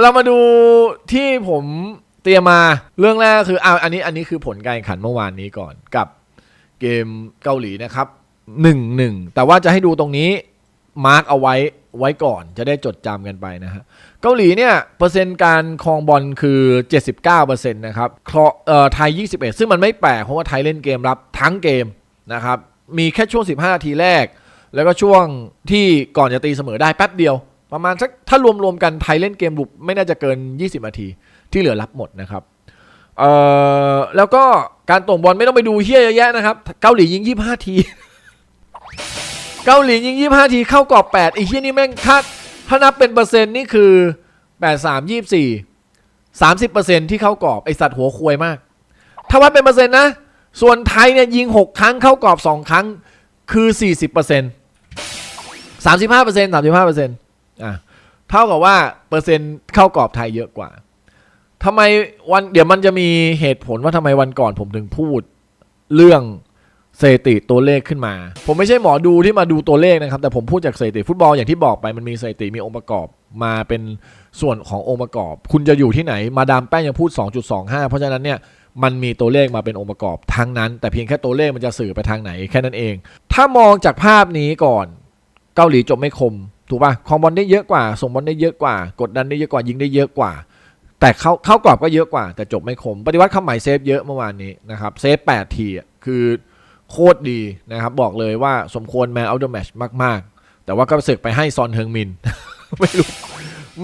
เรามาดูที่ผมเตรียมมาเรื่องแรกคืออ่าอันนี้อันนี้คือผลการแข่งขันเมื่อวานนี้ก่อนกับเกมเกาหลีนะครับหนึ่งหนึ่งแต่ว่าจะให้ดูตรงนี้มาร์กเอาไว้ไว้ก่อนจะได้จดจำกันไปนะฮะเกาหลีเนี่ยเปอร์เซ็นต์การครองบอลคือ 79%นะครับครอเอ่อไทย 21 ซึ่งมันไม่แปลกเพราะว่าไทยเล่นเกมรับทั้งเกมนะครับมีแค่ช่วง 15 นาทีแรก แล้วก็ช่วงที่ก่อนจะตีเสมอได้แป๊บเดียว ประมาณสักถ้ารวมๆกันไทยเล่นเกมบุกไม่น่าจะเกิน 20นาที ที่เหลือรับหมดนะครับเอ่อแล้วก็การตรงบอลไม่ต้องไปดูเฮี้ยเยอะแยะนะครับ เกาหลียิง 25 ที เกาหลียิง 25 ทีเข้ากรอบ8อีกเฮี้ยนี่แม่งถ้าถ้านับเป็นเปอร์เซ็นต์นี่คือ 83 24 30เปอร์เซ็นต์ที่เข้ากรอบไอสัตว์หัวควยมาก ถ้าวัดเป็นเปอร์เซ็นต์นะ ส่วนไทยเนี่ยยิง 6 ครั้งเข้ากรอบ 2 ครั้งคือ 40เปอร์เซ็นต์35เปอร์เซ็นต์35เป อะเท่ากับว่าเปอร์เซ็นต์เข้ากรอบไทยเยอะกว่าทำไมวันเดี๋ยวมันจะมีเหตุผลว่าทำไมวันก่อนผมถึงพูดเรื่องสถิติตัวเลขขึ้นมา ผมไม่ใช่หมอดูที่มาดูตัวเลขนะครับ แต่ผมพูดจากสถิติฟุตบอลอย่างที่บอกไปมันมีสถิติมีองค์ประกอบมาเป็นส่วนขององค์ประกอบ คุณจะอยู่ที่ไหนมาดามแป้งยังพูด 2.25 เพราะฉะนั้นเนี่ยมันมีตัวเลขมาเป็นองค์ประกอบทั้งนั้น แต่เพียงแค่ตัวเลขมันจะสื่อไปทางไหนแค่นั้นเอง ถ้ามองจากภาพนี้ก่อน เกาหลีจบไม่คม ถูกป่ะครองบอลได้เยอะกว่า ส่งบอลได้เยอะกว่า กดดันได้เยอะกว่า ยิงได้เยอะกว่า แต่เข้าเข้ากรอบก็เยอะกว่า แต่จบไม่คม ปฏิวัติคำหมายเซฟเยอะเมื่อวานนี้นะครับเซฟ8ทีคือโคตรดีนะครับบอกเลยว่าสมควรแมนเอาเดอร์แมชมากๆ แต่ว่าก็เสึกไปให้ซอนเฮิงมิน ไม่รู้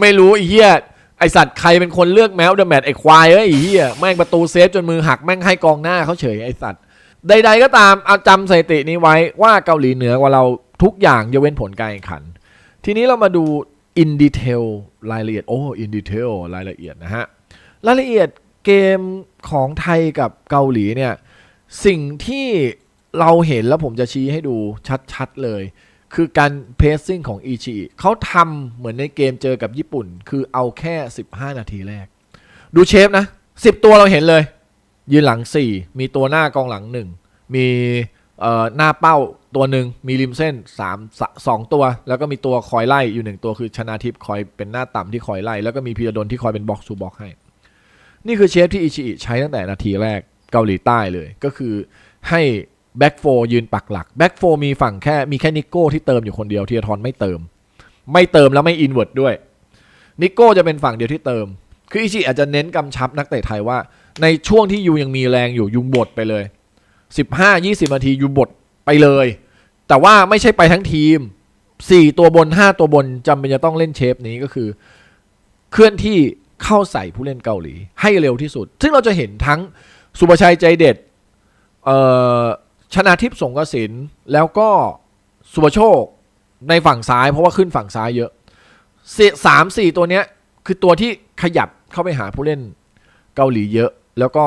ไม่รู้ไอ้เหี้ยไอสัตว์ใครเป็นคนเลือกแมวเดอะแมทไอควายเอ้ยไอ้เหี้ยแม่งประตูเซฟจนมือหักแม่งให้กองหน้าเขาเฉยไอสัตว์ใด ๆ ก็ตามเอาจำสถิตินี้ไว้ว่าเกาหลีเหนือกว่าเราทุกอย่างยกเว้นผลการแข่งขัน ทีนี้เรามาดู in detail รายละเอียด โอ้ in detail รายละเอียดนะฮะ รายละเอียดเกมของไทยกับเกาหลีเนี่ย สิ่งที่เราเห็นแล้วผมจะชี้ให้ดูชัดๆเลย คือการเพสซิ่งของอีชีเขาทำเหมือนในเกมเจอกับญี่ปุ่น คือเอาแค่ 15 นาทีแรก ดูเชฟนะ 10 ตัวเราเห็นเลย ยืนหลัง 4 มีตัวหน้ากองหลัง 1 มี เอ่อหน้าเป้าตัวหนึ่งมีริมเส้น3 2ตัว แล้วก็มีตัวคอยไล่อยู่หนึ่งตัวคือชนาทิพย์คอยเป็นหน้าต่ำที่คอยไล่ แล้วก็มีพีระดลที่คอยเป็นบ็อกซ์ทูบ็อกให้ นี่คือเชฟที่อิชิอิใช้ตั้งแต่นาทีแรกเกาหลีใต้เลยก็คือให้แบ็กโฟยืนปักหลักแบ็กโฟมีฝั่งแค่มีแค่นิโก้ที่เติมอยู่คนเดียวทียทอนไม่เติม ไม่เติมแล้วไม่อินเวิร์ดด้วยนิโก้จะเป็นฝั่งเดียวที่เติม คืออิชิอาจจะเน้นกำชับนักเตะไทยว่า ในช่วงที่ยูยังมีแรงอยู่ยูบดไปเลย 15-20 นาทียูบดไปเลย แต่ว่าไม่ใช่ไปทั้งทีม 4 ตัวบน 5 ตัวบนจำเป็นจะต้องเล่นเชฟนี้ก็คือ เคลื่อนที่เข้าใส่ผู้เล่นเกาหลี ให้เร็วที่สุด ซึ่งเราจะเห็นทั้งสุประชัยใจเด็ดเอ่อชนาทิพย์สงกสินแล้วก็สุประโชคในฝั่งซ้ายเพราะว่าขึ้นฝั่งซ้ายเยอะสามสี่ตัวเนี้ยคือตัวที่ขยับเข้าไปหาผู้เล่นเกาหลีเยอะ แล้วก็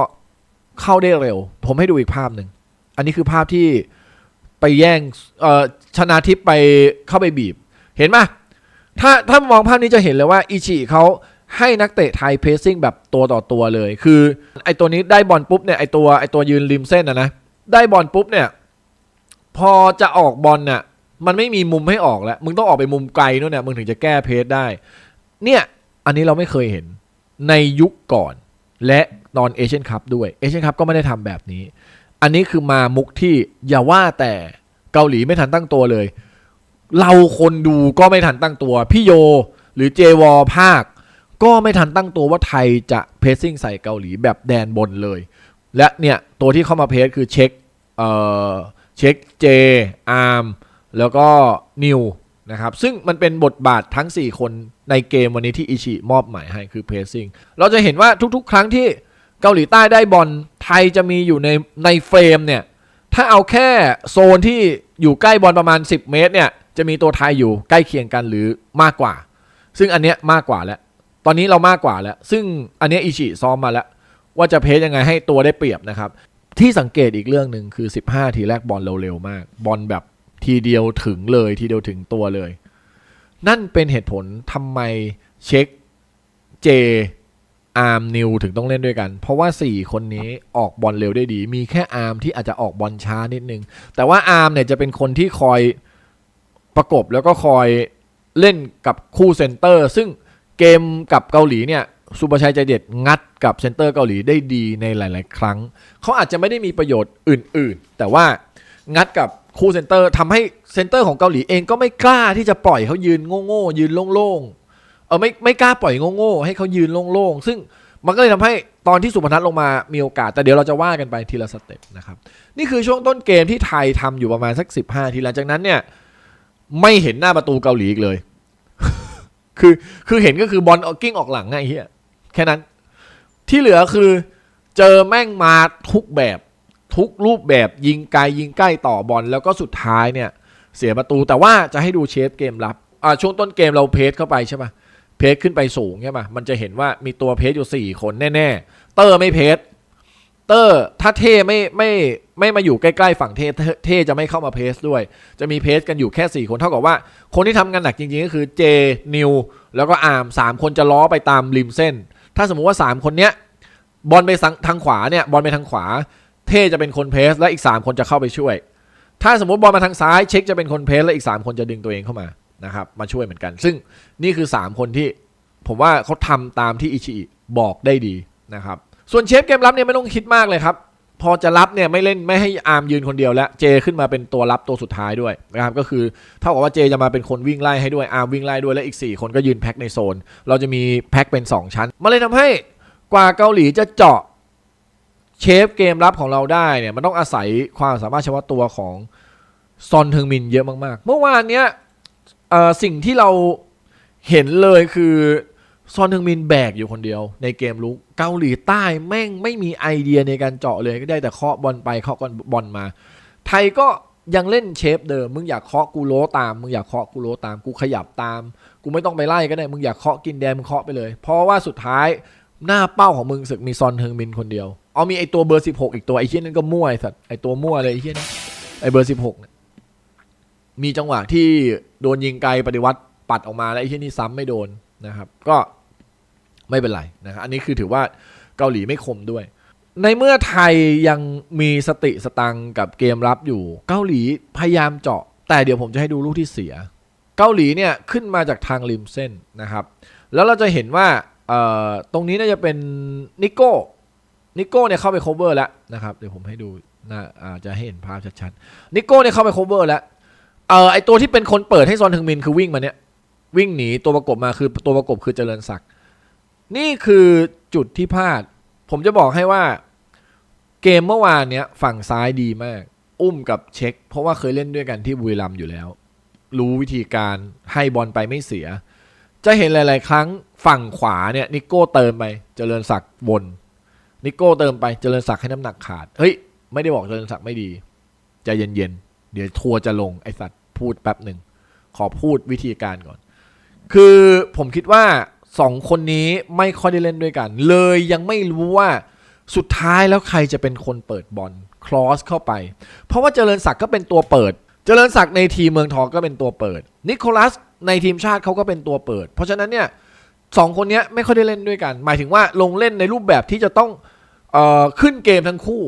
เข้าได้เร็ว ผมให้ดูอีกภาพหนึ่ง อันนี้คือภาพที่ไปแย่งชนาทิพย์ไปเข้าไปบีบ เห็นไหมถ้าถ้ามองภาพนี้จะเห็นเลยว่าอิชิเขาให้นักเตะไทยเพสซิ่งแบบตัวต่อตัวเลย คือไอตัวนี้ได้บอลปุ๊บเนี่ยไอตัวไอตัวยืนริมเส้นนะนะได้บอลปุ๊บเนี่ย พอจะออกบอลเนี่ยมันไม่มีมุมให้ออกแล้ว มึงต้องออกไปมุมไกลนู่นเนี่ยมึงถึงจะแก้เพจได้ เนี่ย อันนี้เราไม่เคยเห็นในยุคก่อน และ ตอนเอเชียนคัพด้วยเอเชียนคัพก็ไม่ได้ทำแบบนี้ อันนี้คือมามุกที่อย่าว่าแต่เกาหลีไม่ทันตั้งตัวเลย เราคนดูก็ไม่ทันตั้งตัว พี่โยหรือเจวอภาค ก็ไม่ทันตั้งตัวว่าไทยจะเพสซิ่งใส่เกาหลีแบบแดนบนเลย และเนี่ยตัวที่เข้ามาเพสคือเช็คเอ่อเช็คเจอาร์มแล้วก็นิวนะครับซึ่งมันเป็นบทบาททั้ง 4 คนในเกมวันนี้ที่อิชิมอบหมายให้คือเพสซิ่งเราจะเห็นว่าทุกๆ ครั้งที่ เกาหลีใต้ได้บอลไทยจะมีอยู่ในในเฟรมเนี่ยถ้าเอาแค่โซนที่อยู่ใกล้บอลประมาณ 10 เมตรเนี่ยจะมีตัวไทยอยู่ใกล้เคียงกันหรือมากกว่า ซึ่งอันเนี้ยมากกว่าแล้ว ตอนนี้เรามากกว่าแล้ว ซึ่งอันเนี้ยอิชิซ้อมมาแล้ว ว่าจะเพจยังไงให้ตัวได้เปรียบนะครับ ที่สังเกตอีกเรื่องหนึ่งคือ 15 ทีแรกบอลเร็วๆมาก บอลแบบทีเดียวถึงเลยทีเดียวถึงตัวเลย นั่นเป็นเหตุผลทำไมเช็คเจ อาร์มนิวถึงต้องเล่นด้วยกัน เพราะว่า 4 คนนี้ออกบอลเร็วได้ดี มีแค่อาร์มที่อาจจะออกบอลช้านิดนึง แต่ว่าอาร์มเนี่ยจะเป็นคนที่คอยประกบแล้วก็คอยเล่นกับคู่เซนเตอร์ ซึ่งเกมกับเกาหลีเนี่ยสุประชัยใจเด็ดงัดกับเซนเตอร์เกาหลีได้ดีในหลาย ๆ ครั้ง เขาอาจจะไม่ได้มีประโยชน์อื่น ๆ แต่ว่างัดกับคู่เซนเตอร์ทำให้เซนเตอร์ของเกาหลีเองก็ไม่กล้าที่จะปล่อยเขายืนโง่ ๆ ยืนโล่ง ๆ เออไม่ไม่กล้าปล่อยโง่ๆให้เขายืนโล่งๆ ซึ่งมันก็เลยทำให้ตอนที่สุพนัทลงมามีโอกาส แต่เดี๋ยวเราจะว่ากันไปทีละสเต็ปนะครับ นี่คือช่วงต้นเกมที่ไทยทำอยู่ประมาณสัก 15 ทีหลังจากนั้นเนี่ย ไม่เห็นหน้าประตูเกาหลีอีกเลย คือคือเห็นก็คือบอลเอากิ้งออกหลังไงเฮียแค่นั้น ที่เหลือคือเจอแม่งมาทุกแบบทุกรูปแบบยิงไกลยิงใกล้ต่อบอลแล้วก็สุดท้ายเนี่ย เสียประตูแต่ว่าจะให้ดูเชฟเกมรับอ่าช่วงต้นเกมเราเพสเข้าไปใช่ปะ เพสขึ้นไปสูงใช่ปะมันจะเห็นว่ามีตัวเพสอยู่ 4 คนแน่ ๆ เตอร์ไม่เพสเตอร์ถ้าเท่ไม่ไม่ไม่มาอยู่ใกล้ๆฝั่งเท่เท่จะไม่เข้ามาเพสด้วย จะมีเพสกันอยู่แค่ 4 คนเท่ากับว่า คนที่ทำงานหนักจริงๆ ก็คือเจนิวแล้วก็อาร์มสามคนจะล้อไปตามริมเส้น ถ้าสมมุติว่า 3 คนเนี้ยบอลไปทางขวาเนี่ยบอลไปทางขวา เท่จะเป็นคนเพสและอีก 3 คนจะเข้าไปช่วย ถ้าสมมติบอลมาทางซ้ายเช็คจะเป็นคนเพสและอีก 3 คนจะดึงตัวเองเข้ามา นะครับมาช่วยเหมือนกัน ซึ่งนี่คือ 3 คนที่ผมว่าเขาทำตามที่อิชิบอกได้ดีนะครับส่วนเชฟเกมรับเนี่ยไม่ต้องคิดมากเลยครับพอจะรับเนี่ยไม่เล่นไม่ให้อาร์มยืนคนเดียวแล้วเจขึ้นมาเป็นตัวรับตัวสุดท้ายด้วยนะครับก็คือเท่ากับว่าเจจะมาเป็นคนวิ่งไล่ให้ด้วยอาร์มวิ่งไล่ด้วยและอีก 4 คนก็ยืนแพ็คในโซน เราจะมีแพ็คเป็น 2 ชั้นมันเลยทำให้กว่าเกาหลีจะเจาะเชฟเกมรับของเราได้เนี่ยมันต้องอาศัยความสามารถเฉพาะตัวของซอนเทึงมินเยอะมากๆ เมื่อวานเนี้ย เอ่อสิ่งที่เราเห็นเลยคือซอนเทึงมินแบกอยู่คนเดียว ในเกมลุกเกาหลีใต้แม่งไม่มีไอเดียในการเจาะเลยก็ได้แต่เคาะบอลไปเคาะบอลมา ไทยก็ยังเล่นเชฟเดิม มึงอยากเคาะกูโลตาม มึงอยากเคาะกูโลตาม กูขยับตาม กูไม่ต้องไปไล่ก็ได้ มึงอยากเคาะกินแดงมึงเคาะไปเลย เพราะว่าสุดท้ายหน้าเป้าของมึงสึกมีซอนเฮงมินคนเดียว เอามีไอตัวเบอร์ 16 อีกตัวไอเฮี้ยนั่นก็มั่วไอสัตว์ไอตัวมั่วเลยไอเฮี้ยนไอเบอร์ 16เนี่ย มีจังหวะที่โดนยิงไกลปฏิวัติปัดออกมาแล้วไอเฮี้ยนี่ซ้ำไม่โดนนะครับ ก็ไม่เป็นไรนะครับอันนี้คือถือว่าเกาหลีไม่คมด้วย ในเมื่อไทยยังมีสติสตังกับเกมรับอยู่ เกาหลีพยายามเจาะ แต่เดี๋ยวผมจะให้ดูลูกที่เสีย เกาหลีเนี่ยขึ้นมาจากทางริมเส้นนะครับ แล้วเราจะเห็นว่าเอ่อตรงนี้น่าจะเป็นนิโก้นิโก้เนี่ยเข้าไป cover แล้วนะครับเดี๋ยวผมให้ดูน่าอาจจะให้เห็นภาพชัดๆนิโก้เนี่ยเข้าไป cover แล้ว เออไอตัวที่เป็นคนเปิดให้ซอนทึงมินคือวิ่งมาเนี่ย วิ่งหนีตัวประกบมาคือตัวประกบคือเจริญศักดิ์นี่คือจุดที่พลาด ผมจะบอกให้ว่า เกมเมื่อวานเนี้ยฝั่งซ้ายดีมาก อุ้มกับเช็ค เพราะว่าเคยเล่นด้วยกันที่บุรีรัมย์อยู่แล้ว รู้วิธีการให้บอลไปไม่เสีย จะเห็นหลาย ๆ ครั้งฝั่งขวาเนี่ยนิโก้เติมไปเจริญศักดิ์บนนิโก้เติมไปเจริญศักดิ์ให้น้ำหนักขาด เฮ้ย ไม่ได้บอกเจริญศักดิ์ไม่ดีใจเย็นๆ เดี๋ยวทัวร์จะลงไอสัตว์ พูดแป๊บหนึ่ง ขอพูดวิธีการก่อน คือผมคิดว่าสองคนนี้ไม่ค่อยได้เล่นด้วยกัน เลยยังไม่รู้ว่าสุดท้ายแล้วใครจะเป็นคนเปิดบอลคลอสเข้าไป เพราะว่าเจริญศักดิ์ก็เป็นตัวเปิด เจริญศักดิ์ในทีมเมืองทองก็เป็นตัวเปิด นิโคลัสในทีมชาติเขาก็เป็นตัวเปิด เพราะฉะนั้นเนี่ยสองคนนี้ไม่ค่อยได้เล่นด้วยกัน หมายถึงว่าลงเล่นในรูปแบบที่จะต้องออขึ้นเกมทั้งคู่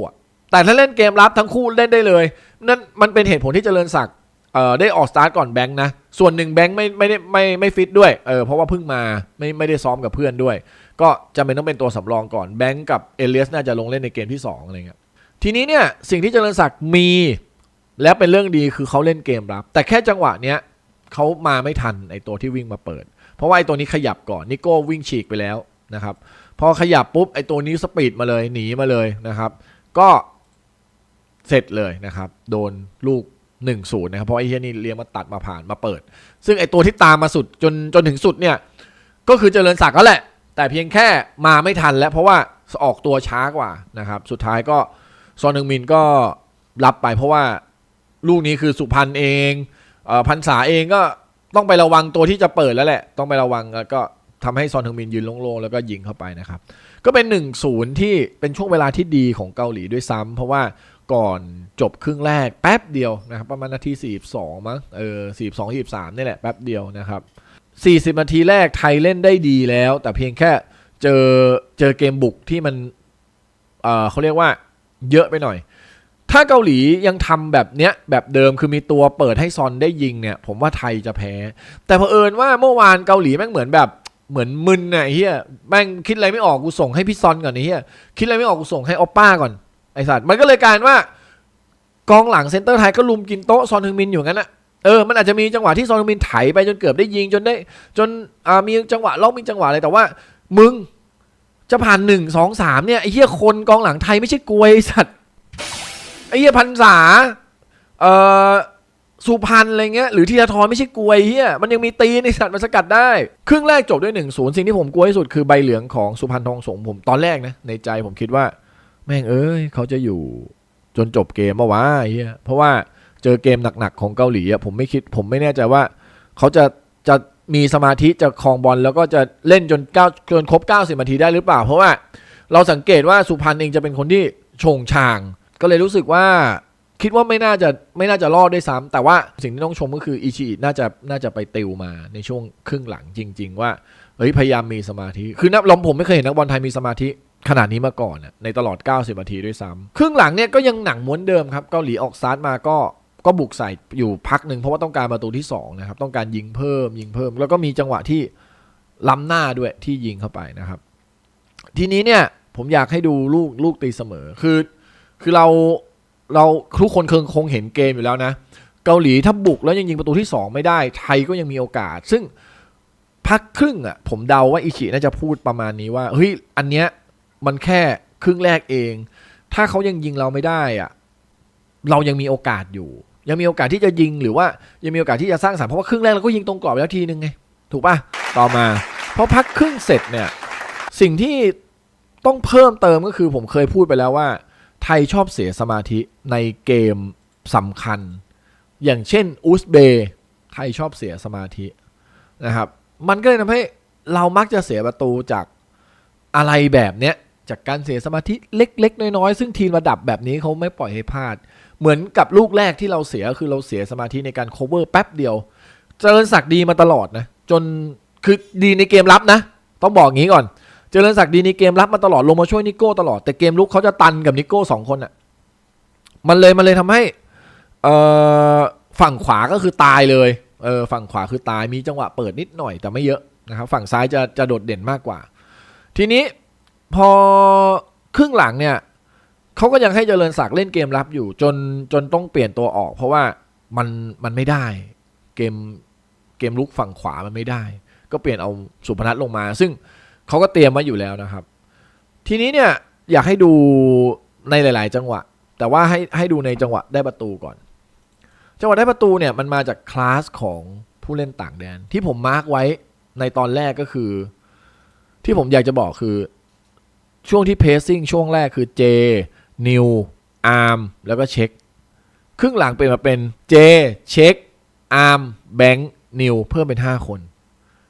แต่ถ้าเล่นเกมรับทั้งคู่เล่นได้เลยนั่นมันเป็นเหตุผลที่เจริญศักดิ์ เอ่อได้ออกสตาร์ทก่อนแบงค์นะ ส่วนหนึ่งแบงค์ไม่ไม่ได้ไม่ไม่ฟิตด้วยเออเพราะว่าเพิ่งมาไม่ไม่ได้ซ้อมกับเพื่อนด้วย ก็จำเป็นต้องเป็นตัวสำรองก่อนแบงค์กับเอเลียสน่าจะลงเล่นในเกมที่2อะไรเงี้ยทีนี้เนี่ยสิ่งที่เจริญศักดิ์มี และเป็นเรื่องดีคือเขาเล่นเกมรับ แต่แค่จังหวะเนี้ยเขามาไม่ทันไอตัวที่วิ่งมาเปิด เพราะว่าไอตัวนี้ขยับก่อนนิโก้วิ่งฉีกไปแล้วนะครับพอขยับปุ๊บไอตัวนี้สปีดมาเลยหนีมาเลยนะครับ ก็เสร็จเลยนะครับ โดนลูก 1 0นย์นะครับเพราะไอ้เฮียนี่เลี้ยงมาตัดมาผ่านมาเปิด ซึ่งไอ้ตัวที่ตามมาสุดจนจนถึงสุดเนี่ยก็คือเจริญศักดิ์ก็แหละ แต่เพียงแค่มาไม่ทันแล้วเพราะว่าออกตัวช้ากว่านะครับสุดท้ายก็ซอนฮึงมินก็รับไปเพราะว่าลูกนี้คือสุพรรณเองเอพันษาเองก็ต้องไประวังตัวที่จะเปิดแล้วแหละ ต้องไประวังแล้วก็ทำให้ซอนฮึงมินยืนโล่งๆแล้วก็ยิงเข้าไปนะครับ ก็เป็น1นศูนย์ที่เป็นช่วงเวลาที่ดีของเกาหลีด้วยซ้ำเพราะว่า ก่อนจบครึ่งแรกแป๊บเดียวนะครับประมาณนาที42มั้งเออ42 43นี่แหละแป๊บเดียวนะครับ40นาทีแรกไทยเล่นได้ดีแล้ว แต่เพียงแค่เจอเจอเกมบุกที่มันเออเขาเรียกว่าเยอะไปหน่อย ถ้าเกาหลียังทำแบบเนี้ยแบบเดิมคือมีตัวเปิดให้ซอนได้ยิงเนี่ย ผมว่าไทยจะแพ้ แต่เผอิญว่าเมื่อวานเกาหลีแม่งเหมือนแบบเหมือนมึนน่ะไอ้เฮียแม่งคิดอะไรไม่ออกกูส่งให้พี่ซอนก่อนไอ้เฮียคิดอะไรไม่ออกกูส่งให้ออปป้าก่อน ไอสัตว์มันก็เลยกลายว่า กองหลังเซนเตอร์ไทยก็ลุมกินโต๊ะซอนฮึงมินอยู่งั้นน่ะเออ มันอาจจะมีจังหวะที่ซอนฮึงมินไถไปจนเกือบได้ยิงจนได้ จนอ่ามีจังหวะล็อกมีจังหวะอะไรแต่ว่า มึงจะผ่านหนึ่งสองสามเนี่ยไอ้เหี้ยคนกองหลังไทยไม่ใช่กลวยไอ้สัตว์ไอ้เหี้ยพันษาเอ่อสุพรรณอะไรเงี้ยหรือทีละทรไม่ใช่กลวยเหี้ยมันยังมีตีนไอสัตว์มันสกัดได้ ครึ่งแรกจบด้วยหนึ่งศูนย์สิ่งที่ผมกลัวที่สุดคือใบเหลืองของสุพรรณทองสงผมตอนแรกนะในใจผมคิดว่า แม่งเอ้ยเขาจะอยู่จนจบเกมมาวะไอ้เหี้ยเพราะว่าเจอเกมหนักๆของเกาหลีอะผมไม่คิดผมไม่แน่ใจว่า เขาจะจะมีสมาธิจะครองบอลแล้วก็จะเล่นจนเก้าเกินครบ 90นาทีได้หรือเปล่า เพราะว่าเราสังเกตว่าสุพรรณเองจะเป็นคนที่โฉงฉาง ก็เลยรู้สึกว่าคิดว่าไม่น่าจะไม่น่าจะรอดด้วยซ้ำแต่ว่าสิ่งที่ต้องชมก็คืออิชิอิน่าจะน่าจะไปติวมาในช่วงครึ่งหลังจริง ๆ ว่าเฮ้ยพยายามมีสมาธิคือนักลมผมไม่เคยเห็นนักบอลไทยมีสมาธิ ขนาดนี้มาก่อนน่ในตลอด 90 นาทีด้วยซ้ำครึ่งหลังเนี่ยก็ยังหนังม้วนเดิมครับ เกาหลีออกสตาร์มาก็ก็บุกใส่อยู่พักหนึ่งเพราะว่าต้องการประตูที่2นะครับต้องการยิงเพิ่มยิงเพิ่ม แล้วก็มีจังหวะที่ล้ำหน้าด้วยที่ยิงเข้าไปนะครับ ทีนี้เนี่ยผมอยากให้ดูลูกลูกตีเสมอคือ คือเราเราทุกคนคงคงเห็นเกมอยู่แล้วนะ เกาหลีถ้าบุกแล้วยังยิงประตูที่ 2 ไม่ได้ ไทยก็ยังมีโอกาส ซึ่งพักครึ่งอะผมเดาว่าอิชิน่าจะพูดประมาณนี้ว่าเฮ้ยอันเนี้ย มันแค่ครึ่งแรกเอง ถ้าเขายังยิงเราไม่ได้อะเรายังมีโอกาสอยู่ ยังมีโอกาสที่จะยิงหรือว่ายังมีโอกาสที่จะสร้างสรรค์เพราะว่าครึ่งแรกเราก็ยิงตรงกรอบแล้วทีนึงไงถูกปะต่อมาพอพักครึ่งเสร็จเนี่ยสิ่งที่ต้องเพิ่มเติมก็คือผมเคยพูดไปแล้วว่า ไทยชอบเสียสมาธิในเกมสำคัญ อย่างเช่นอุซเบย์ไทยชอบเสียสมาธินะครับ มันก็เลยทำให้เรามักจะเสียประตูจากอะไรแบบเนี้ย จากการเสียสมาธิเล็ก ๆ น้อยๆซึ่งทีมระดับแบบนี้เขาไม่ปล่อยให้พลาด เหมือนกับลูกแรกที่เราเสียคือเราเสียสมาธิในการ cover แป๊บเดียว เจริญศักดิ์ดีมาตลอดนะจนคือดีในเกมรับนะ ต้องบอกงี้ก่อน เจริญศักดิ์ดีในเกมรับมาตลอดลงมาช่วยนิโก้ตลอดแต่เกมลุกเขาจะตันกับนิโก้สองคนอะ่ะมันเลยมันเลยทำให้เออฝั่งขวาก็คือตายเลยเออฝั่งขวาคือตายมีจังหวะเปิดนิดหน่อยแต่ไม่เยอะนะครับฝั่งซ้ายจะจะโดดเด่นมากกว่า ทีนี้ พอครึ่งหลังเนี่ยเขาก็ยังให้เจริญศักดิ์เล่นเกมรับอยู่ จนจนต้องเปลี่ยนตัวออก เพราะว่ามันมันไม่ได้เกมเกมลุกฝั่งขวามันไม่ได้ ก็เปลี่ยนเอาสุพนัทลงมา ซึ่งเขาก็เตรียมมาอยู่แล้วนะครับ ทีนี้เนี่ยอยากให้ดูในหลาย ๆ จังหวะ แต่ว่าให้ให้ดูในจังหวะได้ประตูก่อน จังหวะได้ประตูเนี่ยมันมาจากคลาสของผู้เล่นต่างแดน ที่ผมมาร์กไว้ในตอนแรกก็คือ ที่ผมอยากจะบอกคือ ช่วงที่เพ c ซิ่งช่วงแรกคือเจนิวอาร์มแล้วก็เช็คครึ่งหลังเปลี่ยนมาเป็นเจเช็คอาร์มแบงค์นิวเพิ่มเป็น 5 คน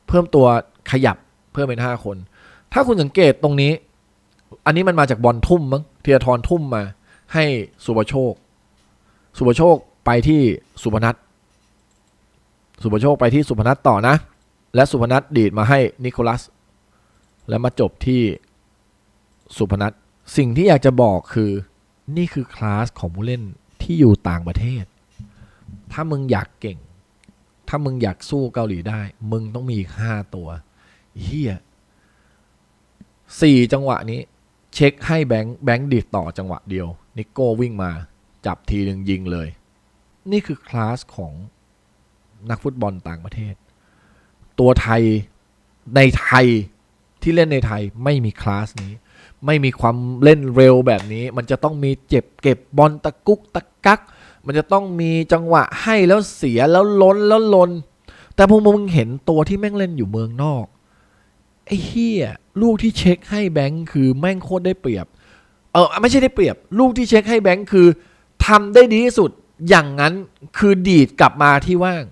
เพิ่มตัวขยับเพิ่มเป็น 5 คน ถ้าคุณสังเกตตรงนี้ อันนี้มันมาจากบอลทุ่มมั้งเทียทรทุ่มมา ให้สุปโชค สุปโชคไปที่สุพนัทสุปโชคไปที่สุพนัทต่อนะ และสุพนัทดีดมาให้นิโคลัส แล้วมาจบที่ สุพนัทสิ่งที่อยากจะบอกคือนี่คือคลาสของผู้เล่นที่อยู่ต่างประเทศ ถ้ามึงอยากเก่ง ถ้ามึงอยากสู้เกาหลีได้ มึงต้องมีห้าตัวเฮียสี่จังหวะนี้ เช็คให้แบงค์แบงค์ดีดต่อจังหวะเดียว นิโก้วิ่งมาจับทีหนึ่งยิงเลย นี่คือคลาสของนักฟุตบอลต่างประเทศ ตัวไทยในไทยที่เล่นในไทยไม่มีคลาสนี้ ไม่มีความเล่นเร็วแบบนี้ มันจะต้องมีเจ็บเก็บบอลตะกุกตะกัก มันจะต้องมีจังหวะให้แล้วเสียแล้วล้นแล้วลน แต่พวกมึงเห็นตัวที่แม่งเล่นอยู่เมืองนอก ไอ้เฮียลูกที่เช็คให้แบงค์คือแม่งโคตรได้เปรียบ เออไม่ใช่ได้เปรียบ ลูกที่เช็คให้แบงค์คือทำได้ดีที่สุดอย่างนั้นคือดีดกลับมาที่ว่าง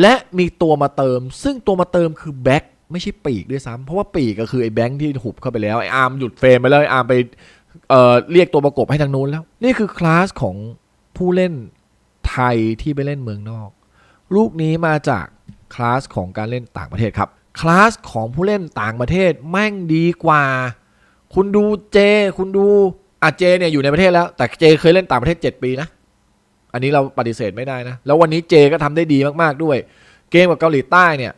และมีตัวมาเติม ซึ่งตัวมาเติมคือแบ็ค ไม่ใช่ปีกด้วยซ้ำเพราะว่าปีกก็คือไอ้แบงค์ที่หุบเข้าไปแล้วไอ้อาร์มหยุดเฟรมไปแล้วไอ้อาร์มไปเอ่อเรียกตัวประกบให้ทางนู้นแล้ว นี่คือคลาสของผู้เล่นไทยที่ไปเล่นเมืองนอก ลูกนี้มาจากคลาสของการเล่นต่างประเทศครับคลาสของผู้เล่นต่างประเทศแม่งดีกว่า คุณดูเจ คุณดูอะเจเนี่ยอยู่ในประเทศแล้ว แต่เจเคยเล่นต่างประเทศ 7 ปีนะ อันนี้เราปฏิเสธไม่ได้นะ แล้ววันนี้เจก็ทำได้ดีมากๆด้วย เกมกับเกาหลีใต้เนี่ย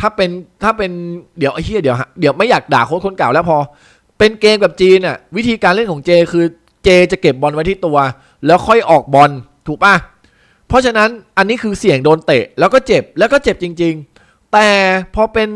ถ้าเป็นถ้าเป็นเดี๋ยวไอ้เฮียเดี๋ยวเดี๋ยวไม่อยากด่าโค้ชคนเก่าแล้วพอ เป็นเกมกับจีนอะวิธีการเล่นของเจคือเจจะเก็บบอลไว้ที่ตัว แล้วค่อยออกบอลถูกป่ะเพราะฉะนั้นอันนี้คือเสี่ยงโดนเตะ แล้วก็เจ็บแล้วก็เจ็บจริง ๆ แต่พอเป็น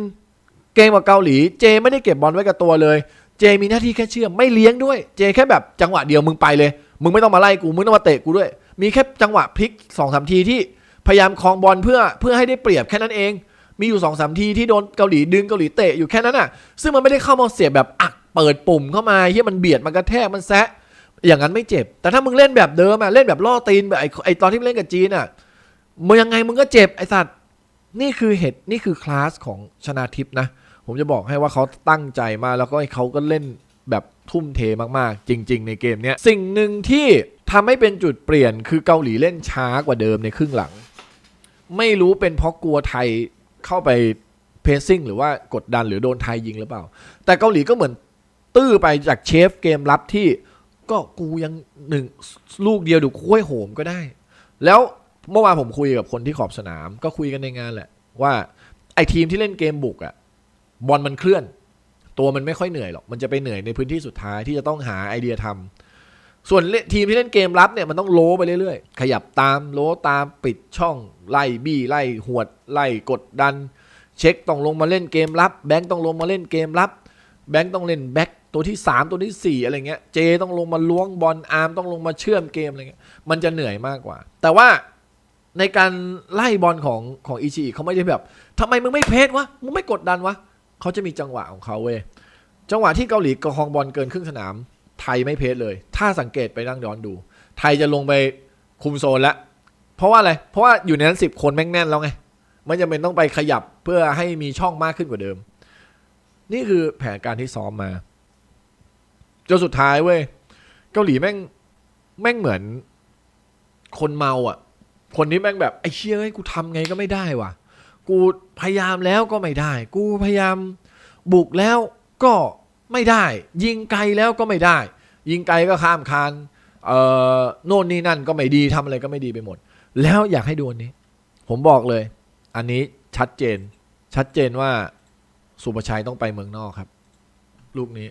เกมกับเกาหลีเจไม่ได้เก็บบอลไว้กับตัวเลย เจมีหน้าที่แค่เชื่อมไม่เลี้ยงด้วย เจแค่แบบจังหวะเดียวมึงไปเลย มึงไม่ต้องมาไล่กูมึงต้องมาเตะกูด้วย มีแค่จังหวะพลิกสองสามทีที่พยายามคลองบอลเพื่อเพื่อให้ได้เปรียบแค่นั้นเอง มีอยู่สองสามทีที่โดนเกาหลีดึงเกาหลีเตะอยู่แค่นั้นอะ ซึ่งมันไม่ได้เข้ามาเสียบแบบอักเปิดปุ่มเข้ามาเฮียมันเบียดมันกระแทกมันแซะ อย่างนั้นไม่เจ็บ แต่ถ้ามึงเล่นแบบเดิมอะเล่นแบบล่อตีนแบบไอไอตอนที่มึงเล่นกับจีนอะมึงยังไงมึงก็เจ็บไอสัตว์นี่คือเหตุนี่คือคลาสของชนาทิพย์นะ ผมจะบอกให้ว่าเขาตั้งใจมากแล้วก็เขาก็เล่นแบบทุ่มเทมากๆ จริง ๆ ในเกมเนี้ยสิ่งหนึ่งที่ทำให้เป็นจุดเปลี่ยนคือเกาหลีเล่นช้ากว่าเดิมในครึ่งหลัง ไม่รู้เป็นเพราะกลัวไทย เข้าไปเพสซิ่งหรือว่ากดดันหรือโดนไทยยิงหรือเปล่า แต่เกาหลีก็เหมือนตื้อไปจากเชฟเกมรับที่ก็กูยังหนึ่งลูกเดียวดี๋ยวคุยโหมก็ได้ แล้วเมื่อวานผมคุยกับคนที่ขอบสนาม ก็คุยกันในงานแหละ ว่าไอ้ทีมที่เล่นเกมบุกอะบอลมันเคลื่อน ตัวมันไม่ค่อยเหนื่อยหรอก มันจะไปเหนื่อยในพื้นที่สุดท้ายที่จะต้องหาไอเดียทำ ส่วนทีมที่เล่นเกมรับเนี่ยมันต้องโลไปเรื่อยๆ ขยับตามโลตามปิดช่องไล่บี้ไล่หวดไล่กดดัน เช็คต้องลงมาเล่นเกมรับ แบงค์ต้องลงมาเล่นเกมรับ แบงค์ต้องเล่นแบ็คตัวที่ 3 ตัวที่ 4 อะไรเงี้ยเจต้องลงมาล้วงบอลอาร์มต้องลงมาเชื่อมเกมอะไรเงี้ยมันจะเหนื่อยมากกว่า แต่ว่าในการไล่บอลของของอิชิเขาไม่ได้แบบทำไมมึงไม่เพจวะมึงไม่กดดันวะเขาจะมีจังหวะของเขาเว้ยจังหวะที่เกาหลีกระคองบอลเกินครึ่งสนาม ไทยไม่เพจเลย ถ้าสังเกตไปนั่งย้อนดู ไทยจะลงไปคุมโซนแล้วเพราะว่าอะไร เพราะว่าอยู่ในนั้นสิบคนแม่งแน่นแล้วไงไม่จำเป็นต้องไปขยับเพื่อให้มีช่องมากขึ้นกว่าเดิม นี่คือแผนการที่ซ้อมมาจนสุดท้ายเว้ยเกาหลีแม่งแม่งเหมือน คนเมาอะ คนนี้แม่งแบบไอ้เชี่ยเอ้ยกูทำไงก็ไม่ได้ว่ะ กูพยายามแล้วก็ไม่ได้ กูพยายามบุกแล้วก็ไม่ได้ ยิงไกลแล้วก็ไม่ได้ ยิงไกลก็ข้ามคานเอ่อโน่นนี่นั่นก็ไม่ดีทำอะไรก็ไม่ดีไปหมด แล้วอยากให้ดูอันนี้ ผมบอกเลย อันนี้ชัดเจน ชัดเจนว่าสุภชัยต้องไปเมืองนอกครับ ลูกนี้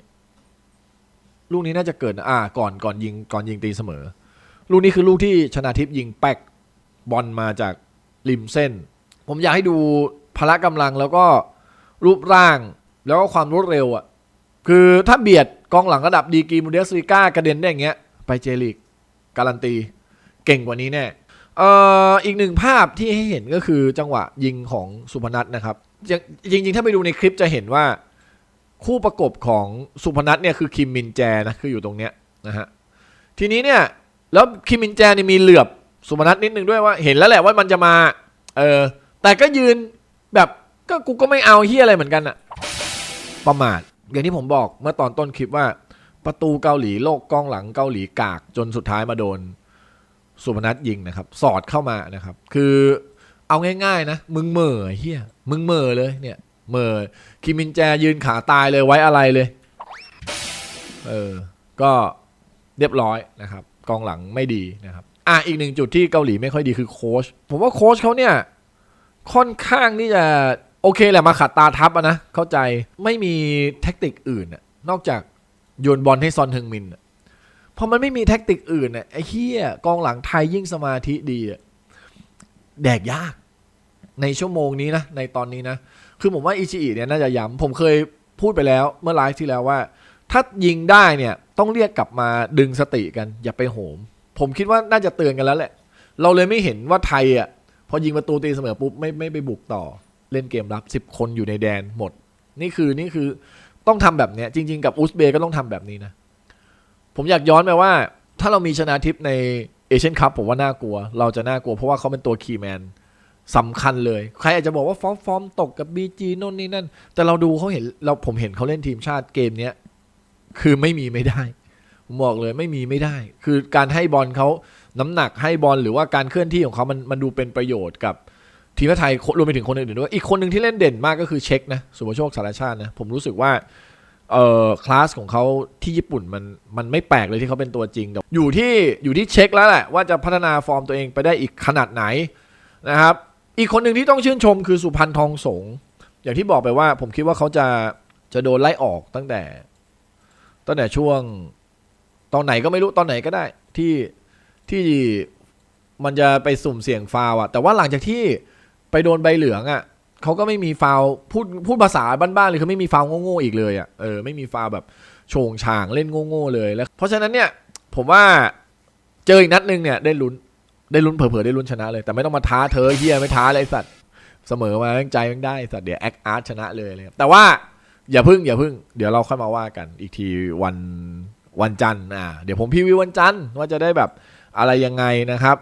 ลูกนี้น่าจะเกิดอ่า ก่อนก่อนยิงก่อนยิงตีเสมอ ลูกนี้คือลูกที่ชนาทิพย์ยิงแป๊กบอลมาจากริมเส้น ผมอยากให้ดูพละกำลังแล้วก็รูปร่างแล้วก็ความรวดเร็วอะคือถ้าเบียด กองหลังระดับดีกีมูเดสลิก้ากระเด็นได้อย่างเงี้ย ไปเจลีก การันตี เก่งกว่านี้แน่เอ่ออีกหนึ่งภาพที่ให้เห็นก็คือจังหวะยิงของสุพนัทนะครับ จริงๆ ถ้าไปดูในคลิปจะเห็นว่าคู่ประกบของสุพนัทเนี่ยคือคิมมินแจนะคืออยู่ตรงเนี้ยนะฮะทีนี้เนี่ยแล้วคิมมินแจนี่มีเหลือบสุพนัทนิดนึงด้วยว่าเห็นแล้วแหละว่ามันจะมาเออแต่ก็ยืนแบบก็กูก็ไม่เอาเฮียอะไรเหมือนกันอะประมาท อย่างที่ผมบอกเมื่อตอนต้นคลิปว่า ประตูเกาหลีโลกกองหลังเกาหลีกากจนสุดท้ายมาโดนสุพนัทยิงนะครับ สอดเข้ามานะครับ คือเอาง่ายๆนะ มึงเหม่อเฮียมึงเหม่อเลยเนี่ยเหม่อคิมมินแจยืนขาตายเลยไว้อะไรเลย เออ ก็เรียบร้อยนะครับ กองหลังไม่ดีนะครับอะอีกหนึ่งจุดที่เกาหลีไม่ค่อยดีคือโค้ชผมว่าโค้ชเขาเนี่ยค่อนข้างที่จะ โอเคแหละมาขัดตาทับนะ เข้าใจไม่มีแท็กติกอื่นนอกจากโยนบอลให้ซอนเทึงมินพอมันไม่มีแท็กติกอื่นอะไอ้เฮียกองหลังไทยยิ่งสมาธิดีแดกยาก ในชั่วโมงนี้นะ ในตอนนี้นะ คือผมว่าอิชิอิเนี่ยน่าจะย้ำผมเคยพูดไปแล้วเมื่อไลฟ์ที่แล้วว่า ถ้ายิงได้เนี่ยต้องเรียกกลับมาดึงสติกัน อย่าไปโหม ผมคิดว่าน่าจะเตือนกันแล้วแหละ เราเลยไม่เห็นว่าไทยอะพอยิงประตูตีเสมอปุ๊บไม่ไม่ไปบุกต่อ เล่นเกมรับสิบคนอยู่ในแดนหมด นี่คือนี่คือต้องทำแบบเนี้ยจริง ๆ กับอุซเบก็ต้องทำแบบนี้นะ ผมอยากย้อนไปว่า ถ้าเรามีชนะทิพในเอเชียนคัพผมว่าน่ากลัว เราจะน่ากลัวเพราะว่าเขาเป็นตัวคีย์แมนสำคัญเลย ใครอาจจะบอกว่าฟอร์มฟอร์มตกกับ BG โน่นนี่นั่น แต่เราดูเขาเห็นเราผมเห็นเขาเล่นทีมชาติเกมเนี้ยคือไม่มีไม่ได้ผมบอกเลยไม่มีไม่ได้ คือการให้บอลเขาน้ำหนักให้บอลหรือว่าการเคลื่อนที่ของเขามันมันดูเป็นประโยชน์กับ ทีมชาติไทยรวมไปถึงคนอื่นๆด้วย อีกคนหนึ่งที่เล่นเด่นมากก็คือเช็คนะสุภโชคสารชาตินะ ผมรู้สึกว่าเอ่อคลาสของเขาที่ญี่ปุ่นมันมันไม่แปลกเลยที่เขาเป็นตัวจริงแต่อยู่ที่อยู่ที่เช็คแล้วแหละว่าจะพัฒนาฟอร์มตัวเองไปได้อีกขนาดไหนนะครับ อีกคนหนึ่งที่ต้องชื่นชมคือสุพันธ์ทองสงอย่างที่บอกไปว่า ผมคิดว่าเขาจะจะโดนไล่ออกตั้งแต่ ตั้งแต่ช่วงตอนไหนก็ไม่รู้ตอนไหนก็ได้ที่ที่มันจะไปสุ่มเสี่ยงฟาวอะแต่ว่าหลังจากที่ ไปโดนใบเหลืองอะเขาก็ไม่มีฟาวพูดพูดภาษาบ้านๆเลยคือไม่มีฟาวโง่ๆอีกเลยอะเออไม่มีฟาวแบบโฉงฉางเล่นโง่ๆเลยแล้ว เพราะฉะนั้นเนี่ยผมว่าเจออีกนัดหนึ่งเนี่ยได้ลุ้นได้ลุ้นเผลอๆได้ลุ้นชนะเลย แต่ไม่ต้องมาท้าเธอเฮียไม่ท้าเลยไอ้สัตว์เสมอมาแม่งใจม่งได้สัตว์เดี๋ยวแอคอาร์ตชนะเลยเลยแต่ว่าอย่าพึ่งอย่าพึ่ง เดี๋ยวเราค่อยมาว่ากันอีกทีวันวันจันทร์อ่าเดี๋ยวผมพรีวิววันจันทร์ว่าจะได้แบบอะไรยังไงนะครับ